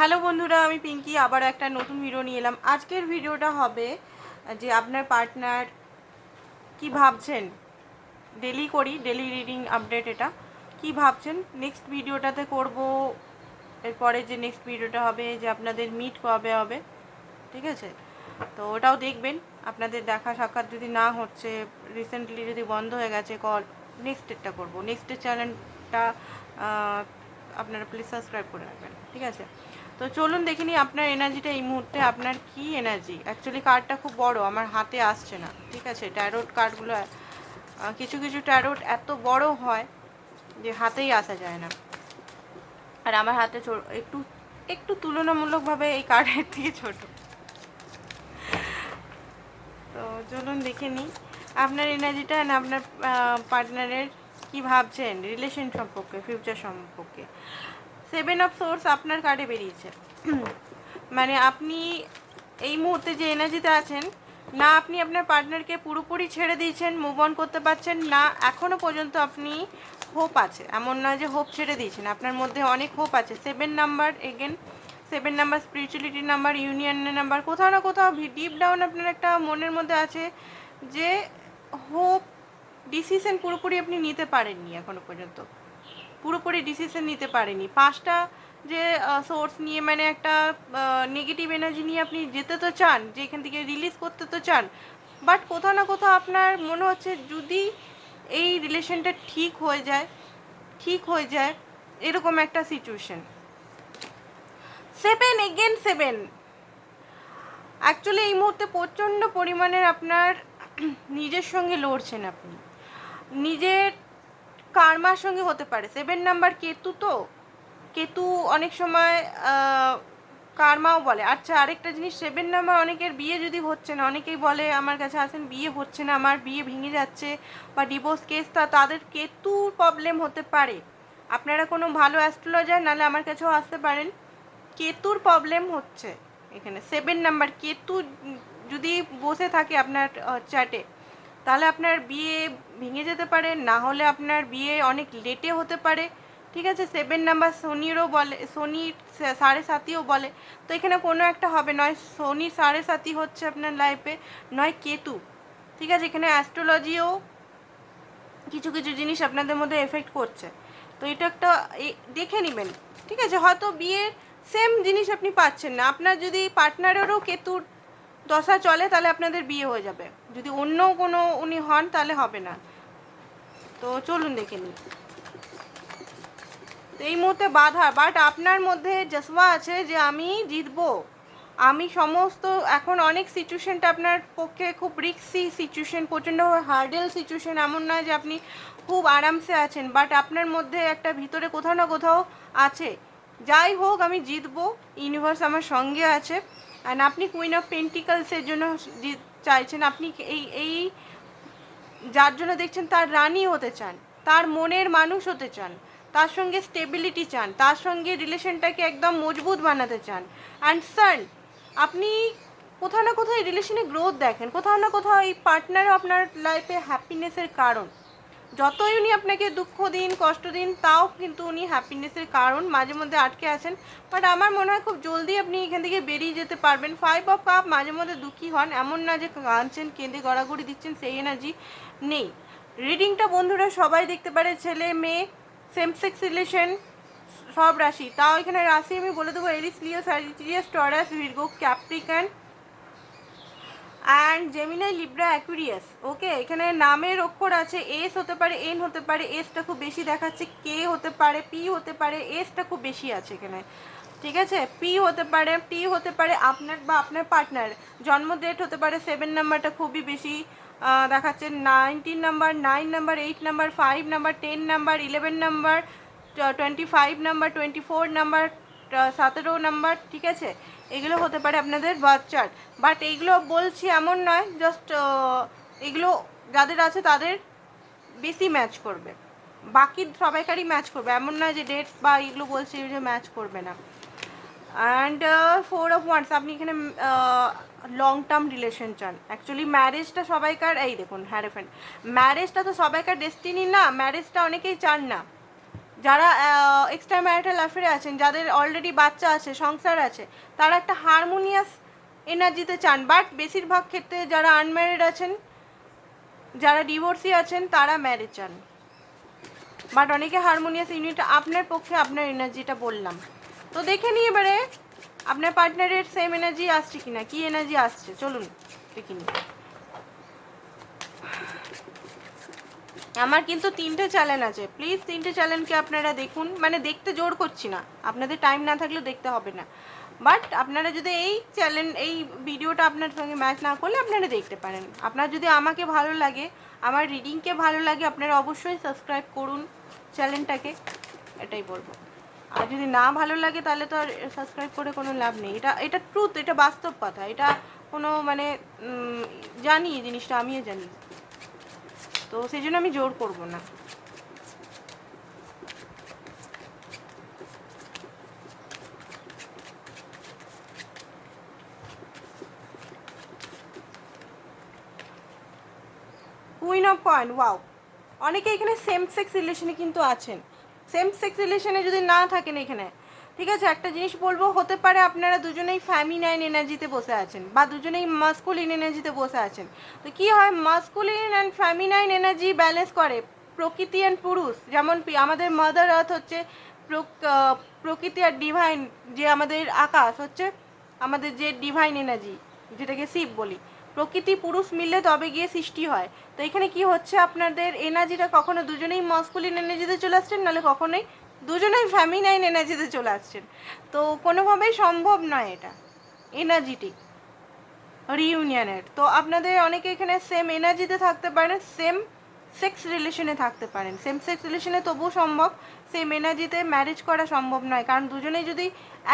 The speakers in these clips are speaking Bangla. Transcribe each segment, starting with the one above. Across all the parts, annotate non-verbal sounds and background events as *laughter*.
হ্যালো বন্ধুরা, আমি পিঙ্কি, আবার একটা নতুন ভিডিও নিয়ে এলাম। আজকের ভিডিওটা হবে যে আপনার পার্টনার কি ভাবছেন? ডেলি করি ডেলি রিডিং আপডেট এটা। কি ভাবছেন? নেক্সট ভিডিওটাতে করব। এরপরে যে নেক্সট ভিডিওটা হবে, যে আপনাদের মিট কবে হবে, ঠিক আছে? তো ওটাও দেখবেন। আপনাদের দেখা সাক্ষাৎ যদি না হচ্ছে রিসেন্টলি যদি বন্ধ হয়ে গেছে কল নেক্সট ডেটটা করব। নেক্সটের চ্যানেলটা আপনারা প্লিজ সাবস্ক্রাইব করে রাখবেন, ঠিক আছে? তো চলুন দেখে নিই আপনার এনার্জিটা এই মুহূর্তে আপনার কি এনার্জি অ্যাকচুয়ালি কার্ডটা খুব বড়, আমার হাতে আসছে না। ঠিক আছে? ট্যারোট কার্ডগুলো কিছু কিছু ট্যারোট এত বড় হয় যে হাতেই আসা যায় না। আর আমার হাতে একটু একটু তুলনামূলকভাবে এই কার্ডের থেকে ছোট। তো চলুন দেখে নিই, আপনার এনার্জিটা না আপনার পার্টনারের কি ভাবছেন? রিলেশন সম্পর্কে ফিউচার সম্পর্কে। সেভেন অফ সোর্স আপনার কার্ডে বেরিয়েছে। *coughs* মানে আপনি এই মুহূর্তে যে এনার্জিতে আছেন না আপনি আপনার পার্টনারকে পুরোপুরি ছেড়ে দিয়েছেন মুভ অন করতে পারছেন না এখনও পর্যন্ত আপনি হোপ আছে। এমন নয় যে হোপ ছেড়ে দিয়েছেন আপনার মধ্যে অনেক হোপ আছে। Seven number again seven number spirituality number ইউনিয়নের নাম্বার কোথাও না কোথাও ডিপ ডাউন আপনার একটা মনের মধ্যে আছে যে হোপ ডিসিশন পুরোপুরি আপনি নিতে পারেননি এখনও পর্যন্ত। পুরোপুরি ডিসিশন নিতে পারেনি। পাঁচটা যে সোর্স নিয়ে মানে একটা নেগেটিভ এনার্জি নিয়ে আপনি যেতে তো চান যে এখান থেকে রিলিজ করতে তো চান বাট কোথাও না কোথাও আপনার মনে হচ্ছে যদি এই রিলেশনটা ঠিক হয়ে যায়, ঠিক হয়ে যায়, এরকম একটা situation seven again seven actually এই মুহূর্তে প্রচণ্ড পরিমাণের আপনার নিজের সঙ্গে লড়ছেন আপনি। নিজের কার্মার সঙ্গে হতে পারে। সেভেন নাম্বার কেতু তো? কেতু অনেক সময় কার্মাও বলে। আচ্ছা আরেকটা জিনিস সেভেন নাম্বার অনেকের বিয়ে যদি হচ্ছে না, অনেকেই বলে, আমার কাছে আসেন, বিয়ে হচ্ছে না, আমার বিয়ে ভেঙে যাচ্ছে বা ডিভোর্স কেস তা তাদের কেতুর প্রবলেম হতে পারে। আপনারা কোনো ভালো অ্যাস্ট্রোলজার নাহলে আমার কাছেও আসতে পারেন। কেতুর প্রবলেম হচ্ছে এখানে। সেভেন নাম্বার কেতু যদি বসে থাকে আপনার চ্যাটে তাহলে আপনার বিয়ে ভেঙে যেতে পারে, না হলে আপনার বিয়ে অনেক লেটে হতে পারে। ঠিক আছে সেভেন নাম্বার শনিরও বলে শনির সা- সাড়ে সাতিও বলে। তো এখানে কোনো একটা হবে, নয় শনি সাড়ে সাতি হচ্ছে আপনার লাইফে নয় কেতু। ঠিক আছে, এখানে অ্যাস্ট্রোলজিও কিছু কিছু জিনিস আপনাদের মধ্যে এফেক্ট করছে। তো এটা একটা দেখে নেবেন। ঠিক আছে, হয়তো বিয়ের সেম জিনিস আপনি পাচ্ছেন না। আপনার যদি পার্টনারেরও কেতুর দশা চলে, তাহলে আপনাদের বিয়ে হয়ে যাবে। যদি অন্য কোনো উনি হন, তাহলে হবে না। তো চলুন দেখে নিই। তো এই মুহূর্তে বাধা বাট আপনার মধ্যে জসবা আছে যে আমি জিতবো। আমি সমস্ত, এখন অনেক সিচুয়েশনটা আপনার পক্ষে খুব রিক্সি সিচুয়েশন প্রচণ্ড হার্ডেল সিচুয়েশন এমন নয় যে আপনি খুব আরামসে আছেন বাট আপনার মধ্যে একটা ভিতরে কোথাও না কোথাও আছে। যাই হোক, আমি জিতবো ইউনিভার্স আমার সঙ্গে আছে। অ্যান্ড আপনি কুইন অফ পেন্টিকালসের জন্য চাইছেন, আপনি এই এই যার জন্য দেখছেন তার রানী হতে চান, তার মনের মানুষ হতে চান, তার সঙ্গে স্টেবিলিটি চান, তার সঙ্গে রিলেশনটাকে একদম মজবুত বানাতে চান। অ্যান্ড সার্ন আপনি কোথাও না কোথাও এই রিলেশনে গ্রোথ দেখেন, কোথাও না কোথাও এই পার্টনারও আপনার লাইফে হ্যাপিনেসের কারণ। যতই উনি আপনাকে দুঃখ দিন, কষ্ট দিন, তাও কিন্তু উনি হ্যাপিনেসের কারণ মাঝে মধ্যে আটকে আছেন। বাট আমার মনে হয় খুব জলদি আপনি এখান থেকে বেরিয়ে যেতে পারবেন। ফাইভ অফ কাপ মাঝে মধ্যে দুঃখী হন। এমন না যে কাঁদছেন, কেঁদে গড়াগড়ি দিচ্ছেন, সেই এনার্জি নেই। রিডিংটা বন্ধুরা সবাই দেখতে পারে, ছেলে, মেয়ে সেম সেক্স রিলেশন সব রাশি। তাও এখানে রাশি আমি বলে দেবো Aries Leo Sagittarius Taurus Virgo Capricorn and Gemini Libra Aquarius okay এখানে নামের অক্ষর আছে এস হতে পারে এন হতে পারে এসটা খুব বেশি দেখাচ্ছে কে হতে পারে পি হতে পারে এসটা খুব বেশি আছে এখানে। ঠিক আছে? পি হতে পারে টি হতে পারে, আপনার বা আপনার পার্টনার জন্ম ডেট হতে পারে সেভেন নাম্বারটা খুবই বেশি দেখাচ্ছে nineteen number nine number eight number five number ten number eleven number twenty five number twenty four number সতেরো নাম্বার ঠিক আছে? এগুলো হতে পারে আপনাদের বার্থ চার্ট বাট এইগুলো বলছি এমন নয় জাস্ট এগুলো যাদের আছে তাদের বেশি ম্যাচ করবে। বাকি সবাইকারই ম্যাচ করবে। এমন নয় যে ডেট বা এগুলো বলছি যে ম্যাচ করবে না। অ্যান্ড ফোর অফ ওয়ান্স আপনি এখানে লং টার্ম রিলেশন চান। অ্যাকচুয়ালি ম্যারেজটা সবাইকার, এই দেখুন হ্যারেফেন্ট ম্যারেজটা তো সবাইকার ডেস্টিনি না ম্যারেজটা অনেকেই চান না। যারা এক্সট্রা ম্যারিটাল অ্যাফেয়ারে আছেন, যাদের অলরেডি বাচ্চা আছে, সংসার আছে, তারা একটা হারমোনিয়াস এনার্জিতে চান। বাট বেশিরভাগ ক্ষেত্রে যারা আনম্যারিড আছেন, যারা ডিভোর্সি আছেন, তারা ম্যারেজ চান। বাট অনেকে হারমোনিয়াস ইউনিট আপনার পক্ষে আপনার এনার্জিটা বললাম। তো দেখে নিই এবারে, আপনার পার্টনারের সেম এনার্জি আসছে কিনা, কি এনার্জি আসছে? চলুন, দেখে নিই। আমার কিন্তু তিনটে চ্যানেল আছে। প্লিজ তিনটে চ্যানেলকে আপনারা দেখুন। মানে দেখতে জোর করছি না। আপনাদের টাইম না থাকলে দেখতে হবে না। বাট আপনারা যদি এই চ্যানেল, এই ভিডিওটা আপনার সঙ্গে ম্যাচ না করলে আপনারা দেখতে পারেন। আপনার যদি আমাকে ভালো লাগে, আমার রিডিংকে ভালো লাগে, আপনারা অবশ্যই সাবস্ক্রাইব করুন চ্যানেলটাকে। এটাই বলব। আর যদি না ভালো লাগে, তাহলে তো আর সাবস্ক্রাইব করে কোনো লাভ নেই। এটা এটা ট্রুথ এটা বাস্তব কথা। এটা কোনো মানে জানি জিনিসটা, আমিও জানি। তো সেই জন্য আমি জোর করব না। কুইন অফ কয়েন ওয়াও অনেকে এখানে সেম সেক্স রিলেশনে কিন্তু আছেন। সেম সেক্স রিলেশনে যদি না থাকেন এখানে ঠিক আছে, একটা জিনিস বলব, হতে পারে আপনারা দুজনেই ফ্যামিনাইন এনার্জিতে বসে আছেন বা দুজনেই মাস্কুলিন এনার্জিতে বসে আছেন। তো কি হয় masculine and feminine energy balance করে প্রকৃতি অ্যান্ড পুরুষ। যেমন আমাদের মাদার আর্থ হচ্ছে প্রক- প্রকৃতি আর ডিভাইন যে আমাদের আকাশ হচ্ছে আমাদের যে ডিভাইন এনার্জি যেটাকে শিব বলি। প্রকৃতি, পুরুষ মিললে তবে গিয়ে সৃষ্টি হয়। তো এখানে কি হচ্ছে, আপনাদের এনার্জিটা কখনো দুজনেই মাস্কুলিন এনার্জিতে চলে আসছেন, নাহলে কখনোই দুজনেই ফ্যামিনাইন এনার্জিতে চলে আসছেন। তো কোনোভাবেই সম্ভব নয় এটা। এনার্জিটিক রিইউনিয়নের তো আপনাদের অনেকে এখানে সেম এনার্জিতে থাকতে পারেন সেম সেক্স রিলেশনে থাকতে পারেন। সেম সেক্স রিলেশনে তবুও সম্ভব সেম এনার্জিতে ম্যারেজ করা সম্ভব নয়। কারণ দুজনেই যদি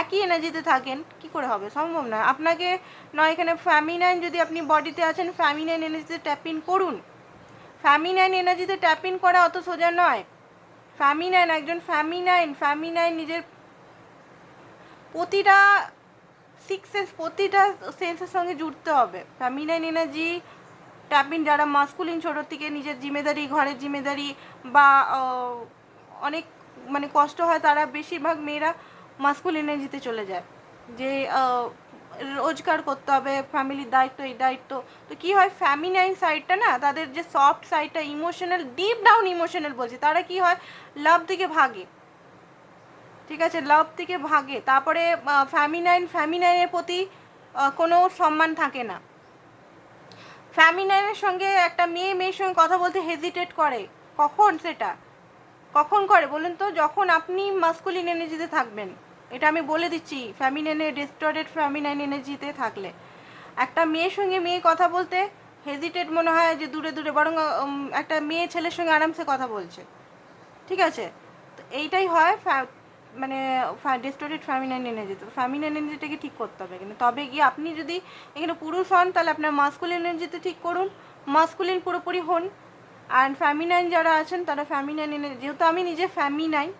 একই এনার্জিতে থাকেন, কি করে হবে? সম্ভব নয়। আপনাকে নয়, এখানে ফ্যামিনাইন যদি আপনি বডিতে আছেন ফ্যামিনাইন এনার্জিতে ট্যাপ ইন করুন। ফ্যামিনাইন এনার্জিতে ট্যাপ ইন করা অত সোজা নয়। ফ্যামিনাইন, একজন ফ্যামিনাইন ফ্যামিনাইন নিজের প্রতিটা সিক্স সেন্স প্রতিটা সেন্সের সঙ্গে জুড়তে হবে। ফ্যামিনাইন এনার্জি ট্যাপিন যারা মাস্কুলিন ছোটোর থেকে নিজের জিম্মেদারি, ঘরের জিম্মেদারি বা অনেক মানে কষ্ট হয়, তারা বেশিরভাগ মেয়েরা মাস্কুল এনার্জিতে চলে যায়। যে রোজগার করতে হবে ফ্যামিলির দায়িত্ব, এই দায়িত্ব। তো কি হয় ফ্যামিনাইন সাইডটা না, তাদের যে সফট সাইডটা ইমোশনাল ডিপ ডাউন ইমোশনাল বলছে, তারা কি হয় লাভ থেকে ভাগে। ঠিক আছে লাভ থেকে ভাগে। তারপরে ফ্যামিনাইন ফ্যামিনাইনের প্রতি কোনো সম্মান থাকে না। ফ্যামিনাইনের সঙ্গে একটা মেয়ে, মেয়ের সঙ্গে কথা বলতে হেজিটেট করে। কখন সেটা? কখন করে? বলুন তো, যখন আপনি মাস্কুলিন এনার্জিতে থাকবেন। এটা আমি বলে দিচ্ছি ফ্যামিনাইনের ডিস্টর্টেড ফ্যামিনাইন এনার্জিতে থাকলে। একটা মেয়ের সঙ্গে মেয়ে কথা বলতে হেজিটেট মনে হয় যে দূরে দূরে, বরং একটা মেয়ে ছেলের সঙ্গে আরামসে কথা বলছে। ঠিক আছে? তো এইটাই হয় মানে ডিস্টোরেড ফ্যামিনাইন এনার্জি তো। ফ্যামিনাইন এনার্জিটাকে ঠিক করতে হবে এখানে তবে গিয়ে আপনি যদি এখানে পুরুষ হন, তাহলে আপনার মাস্কুলিন এনার্জিতে ঠিক করুন। মাস্কুলিন পুরোপুরি হন। অ্যান্ড ফ্যামিনাইন যারা আছেন, তারা ফ্যামিনাইন এনার্জি যেহেতু আমি নিজে ফ্যামিনাইন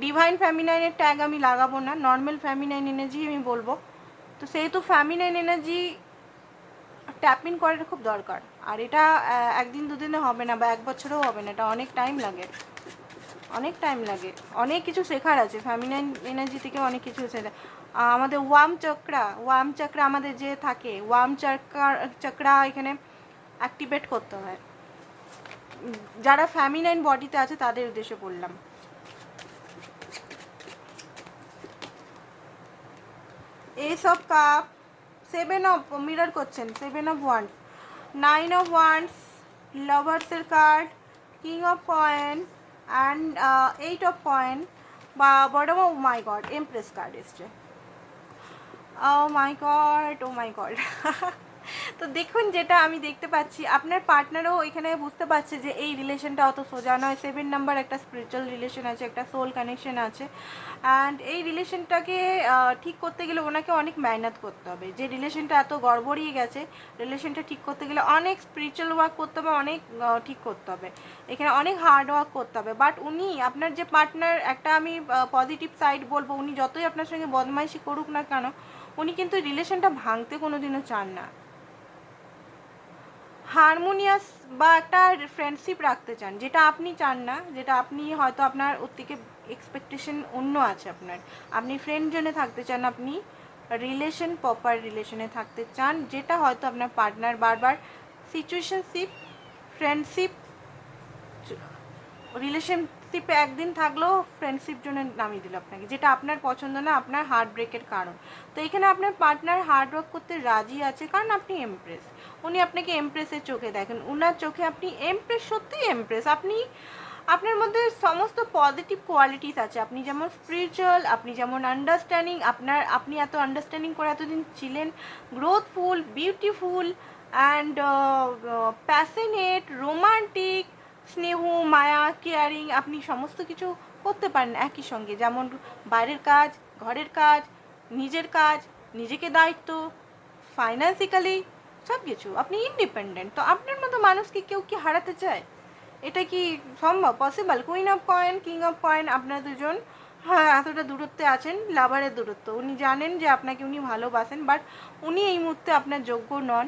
ডিভাইন ফ্যামিনাইনের ট্যাগ আমি লাগাবো না নর্মাল ফ্যামিনাইন এনার্জি আমি বলব। তো সেহেতু ফ্যামিনাইন এনার্জি ট্যাপ করাটা খুব দরকার। আর এটা একদিন দুদিনে হবে না বা এক বছরেও হবে না, এটা অনেক টাইম লাগে। অনেক টাইম লাগে। অনেক কিছু শেখার আছে। ফ্যামিনাইন এনার্জি থেকে অনেক কিছু শেখা আমাদের ওয়াম চক্রা ওয়াম চক্রা আমাদের যে থাকে ওয়াম চক্রা চক্রা এখানে অ্যাক্টিভেট করতে হয়। যারা ফ্যামিনাইন বডিতে আছে তাদের উদ্দেশ্যে বললাম। Of cup seven of mirror করছেন seven of wands nine of wands লাভার্সের card king of coins and eight of coins বা বডম of my god empress card এসছে ও মাই গড ও মাই গড তো দেখুন যেটা আমি দেখতে পাচ্ছি, আপনার পার্টনারও এখানে বুঝতে পারছে যে এই রিলেশনটা অত সোজা নয়। সেভেন নাম্বার একটা স্পিরিচুয়াল রিলেশন আছে, একটা সোল কানেকশন আছে। অ্যান্ড এই রিলেশনটাকে ঠিক করতে গেলে ওনাকে অনেক মেহনত করতে হবে। যে রিলেশনটা এত গড়বড়িয়ে গেছে রিলেশনটা ঠিক করতে গেলে অনেক স্পিরিচুয়াল ওয়ার্ক করতে হবে, অনেক ঠিক করতে হবে। এখানে অনেক হার্ড ওয়ার্ক করতে হবে। বাট উনি, আপনার যে পার্টনার একটা আমি পজিটিভ সাইড বলব, উনি যতই আপনার সঙ্গে বদমাইশি করুক না কেন, উনি কিন্তু রিলেশনটা ভাঙতে কোনো দিনও চান না। হারমোনিয়াস বা একটা ফ্রেন্ডশিপ রাখতে চান, যেটা আপনি চান না, যেটা আপনি হয়তো আপনার ওর থেকে এক্সপেকটেশন অন্য আছে আপনার। আপনি ফ্রেন্ড জনে থাকতে চান, আপনি রিলেশন প্রপার রিলেশনে থাকতে চান, যেটা হয়তো আপনার পার্টনার বারবার সিচুয়েশনশিপ ফ্রেন্ডশিপ রিলেশনশিপে একদিন থাকলেও ফ্রেন্ডশিপ জন্য নামিয়ে দিল আপনাকে, যেটা আপনার পছন্দ না, আপনার হার্ট ব্রেকের কারণ। তো এখানে আপনার পার্টনার হার্ড ওয়ার্ক করতে রাজি আছে কারণ আপনি এমপ্রেস উনি আপনাকে এমপ্রেসের চোখে দেখেন। উনার চোখে আপনি এমপ্রেস সত্যিই এমপ্রেস আপনি, আপনার মধ্যে সমস্ত পজিটিভ কোয়ালিটিস আছে। আপনি যেমন স্পিরিচুয়াল আপনি যেমন আন্ডারস্ট্যান্ডিং আপনার, আপনি এত আন্ডারস্ট্যান্ডিং করে এতদিন ছিলেন growthful beautiful and passionate romantic স্নেহ, মায়া কেয়ারিং আপনি সমস্ত কিছু করতে পারেন একই সঙ্গে। যেমন বাইরের কাজ, ঘরের কাজ, নিজের কাজ, নিজেকে দায়িত্ব ফাইন্যান্সিক্যালি সব কিছু আপনি ইন্ডিপেন্ডেন্ট তো আপনার মতো মানুষকে কেউ কি হারাতে চায়? এটা কি সম্ভব? Possible queen of coins king of coins আপনার দুজন হ্যাঁ এতটা দূরত্বে আছেন লাভারের দূরত্ব। উনি জানেন যে আপনাকে উনি ভালোবাসেন বাট উনি এই মুহূর্তে আপনার যোগ্য নন।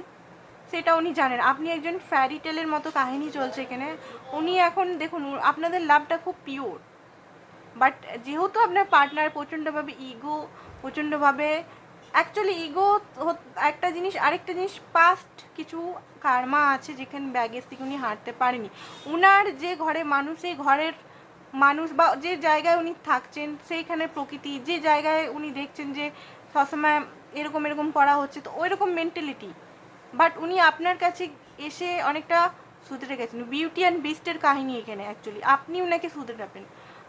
সেটা উনি জানেন। আপনি একজন ফ্যারি টেলের মতো কাহিনী চলছে এখানে। উনি এখন দেখুন, আপনাদের লাভটা খুব পিওর বাট যেহেতু আপনার পার্টনার প্রচণ্ডভাবে ইগো প্রচণ্ডভাবে অ্যাকচুয়ালি ইগো একটা জিনিস, আরেকটা জিনিস পাস্ট কিছু কার্মা আছে যেখানে ব্যাগেজ থেকে উনি হাঁটতে পারেনি। উনার যে ঘরে মানুষ, সেই ঘরের মানুষ বা যে জায়গায় উনি থাকছেন সেইখানে প্রকৃতি, যে জায়গায় উনি দেখছেন যে সবসময় এরকম এরকম করা হচ্ছে, তো ওই রকম মেন্টালিটি বাট উনি আপনার কাছে এসে অনেকটা সুধরে গেছেন। বিউটি অ্যান্ড বিস্টের কাহিনী এখানে অ্যাকচুয়ালি আপনি উনাকে ওনাকে সুধরাবেন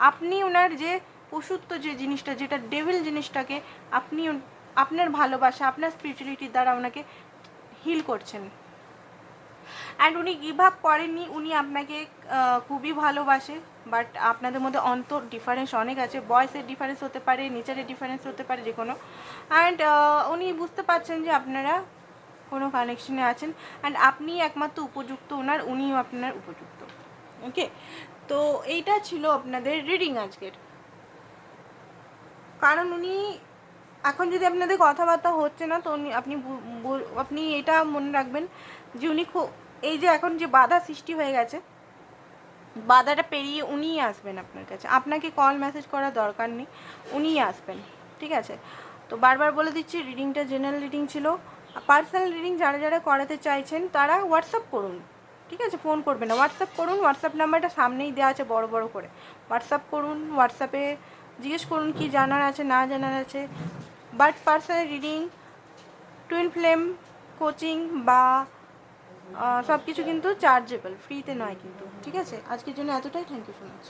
আপনি ওনার যে পশুত্ব যে জিনিসটা, যেটা ডেভিল জিনিসটাকে আপনি আপনার ভালোবাসা, আপনার স্পিরিচুয়ালিটির দ্বারা ওনাকে হিল করছেন। অ্যান্ড উনি গিভ আপ করেননি, উনি আপনাকে খুবই ভালোবাসে বাট আপনাদের মধ্যে অন্তর ডিফারেন্স অনেক আছে। বয়সের ডিফারেন্স হতে পারে নেচারের ডিফারেন্স হতে পারে যে কোনো অ্যান্ড উনি বুঝতে পারছেন যে আপনারা কোনো কানেকশনে আছেন অ্যান্ড আপনি একমাত্র উপযুক্ত ওনার, উনিও আপনার উপযুক্ত। ওকে তো এইটা ছিল আপনাদের রিডিং আজকের। কারণ উনি, এখন যদি আপনাদের কথাবার্তা হচ্ছে না, তো উনি, আপনি আপনি এটা মনে রাখবেন যে উনি এই যে এখন যে বাধা সৃষ্টি হয়ে গেছে, বাধাটা পেরিয়ে উনিই আসবেন আপনার কাছে। আপনাকে কল মেসেজ করার দরকার নেই, উনিই আসবেন। ঠিক আছে? তো বারবার বলে দিচ্ছি রিডিংটা জেনারেল রিডিং ছিল। পার্সোনাল রিডিং যারা যারা করাতে চাইছেন, তারা হোয়াটসঅ্যাপ করুন। ঠিক আছে? ফোন করবেন না। হোয়াটসঅ্যাপ করুন। হোয়াটসঅ্যাপ নাম্বারটা সামনেই দেওয়া আছে বড় বড় করে। হোয়াটসঅ্যাপ করুন। হোয়াটসঅ্যাপে জিজ্ঞেস করুন কি জানার আছে, না জানার আছে। But personal reading twin flame coaching বা সব কিছু কিন্তু চার্জেবল ফ্রিতে নয় কিন্তু। ঠিক আছে? আজকের জন্য এতটাই। Thank you so much